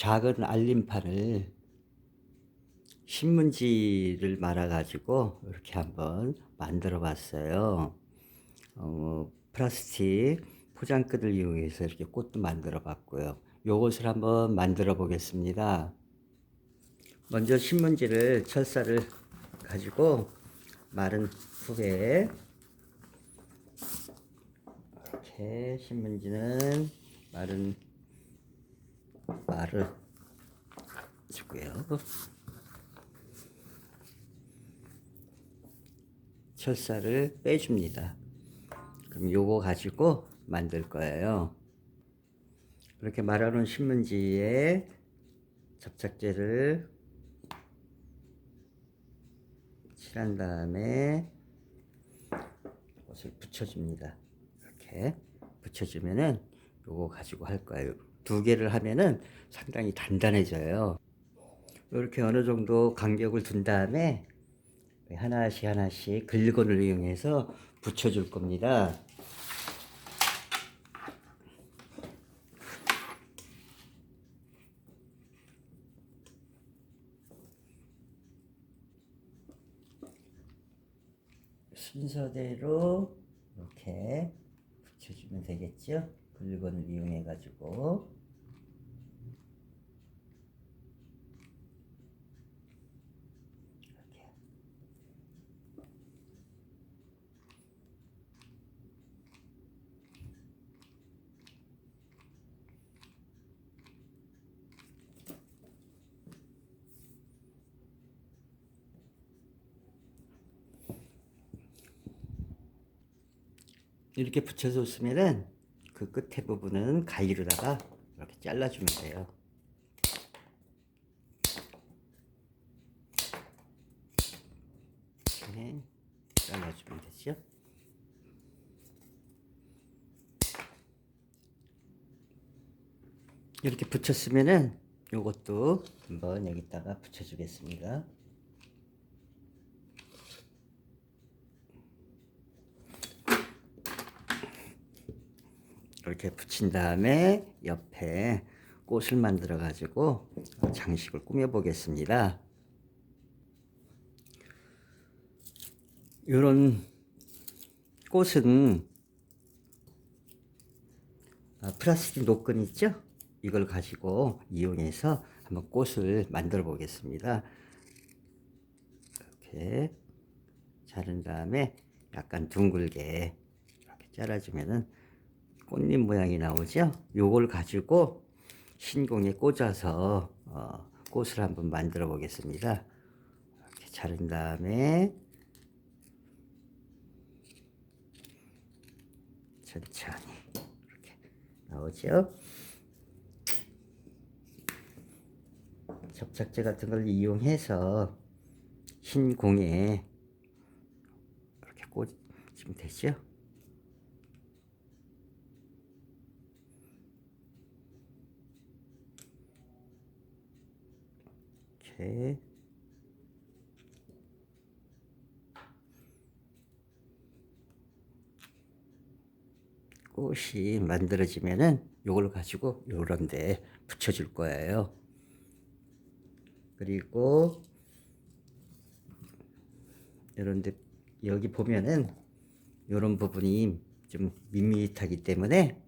작은 알림판을 신문지를 말아가지고 이렇게 한번 만들어 봤어요. 어, 플라스틱 포장끈을 이용해서 이렇게 꽃도 만들어 봤고요. 요것을 한번 만들어 보겠습니다. 먼저 신문지를 철사를 가지고 마른 후에 이렇게 신문지는 마른 말을 주고요. 철사를 빼줍니다. 그럼 요거 가지고 만들 거예요. 이렇게 말아놓은 신문지에 접착제를 칠한 다음에 이것을 붙여줍니다. 이렇게 붙여주면은 요거 가지고 할 거예요. 두 개를 하면은 상당히 단단해져요. 이렇게 어느 정도 간격을 둔 다음에 하나씩 하나씩 글리건을 이용해서 붙여줄 겁니다. 순서대로 이렇게 붙여주면 되겠죠? 글리건을 이용해 가지고. 이렇게. 이렇게 붙여줬으면은 그 끝에 부분은 가위로다가 이렇게 잘라주면 돼요. 이렇게 잘라주면 되죠. 이렇게 붙였으면은 요것도 한번 여기다가 붙여주겠습니다. 이렇게 붙인 다음에 옆에 꽃을 만들어 가지고 장식을 꾸며 보겠습니다. 이런 꽃은 아, 플라스틱 노끈 있죠? 이걸 가지고 이용해서 한번 꽃을 만들어 보겠습니다. 이렇게 자른 다음에 약간 둥글게 이렇게 잘라주면은 꽃잎 모양이 나오죠? 요걸 가지고 신공에 꽂아서 어, 꽃을 한번 만들어 보겠습니다. 이렇게 자른 다음에 천천히 이렇게 나오죠? 접착제 같은 걸 이용해서 흰 공에 이렇게 꽂으면 되죠? 이렇게 꽃이 만들어지면은 요걸 가지고 요런 데 붙여줄 거예요. 그리고 요런데 여기 보면은 요런 부분이 좀 밋밋하기 때문에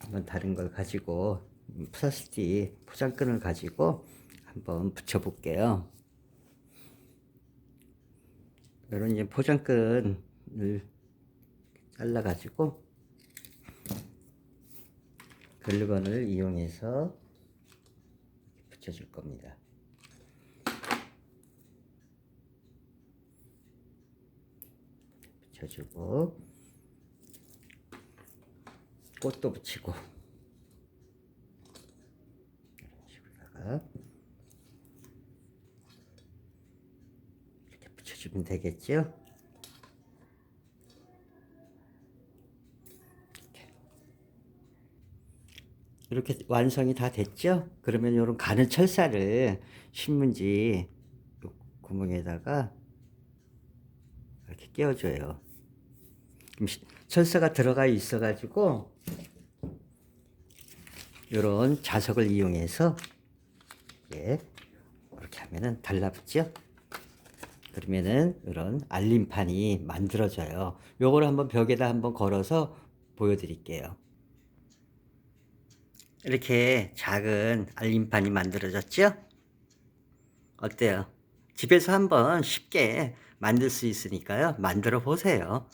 한번 다른 걸 가지고 플라스틱 포장끈을 가지고 한번 붙여 볼게요. 이런 이제 포장끈을 잘라 가지고 글루건을 이용해서 붙여줄 겁니다. 붙여주고 꽃도 붙이고 이런 식으로다가 이렇게 붙여주면 되겠죠? 이렇게 완성이 다 됐죠? 그러면 이런 가는 철사를 신문지 요 구멍에다가 이렇게 끼워줘요. 철사가 들어가 있어가지고 이런 자석을 이용해서 예, 이렇게 하면은 달라붙죠? 그러면은 이런 알림판이 만들어져요. 요거를 한번 벽에다 한번 걸어서 보여드릴게요. 이렇게 작은 알림판이 만들어졌죠? 어때요? 집에서 한번 쉽게 만들 수 있으니까요. 만들어 보세요.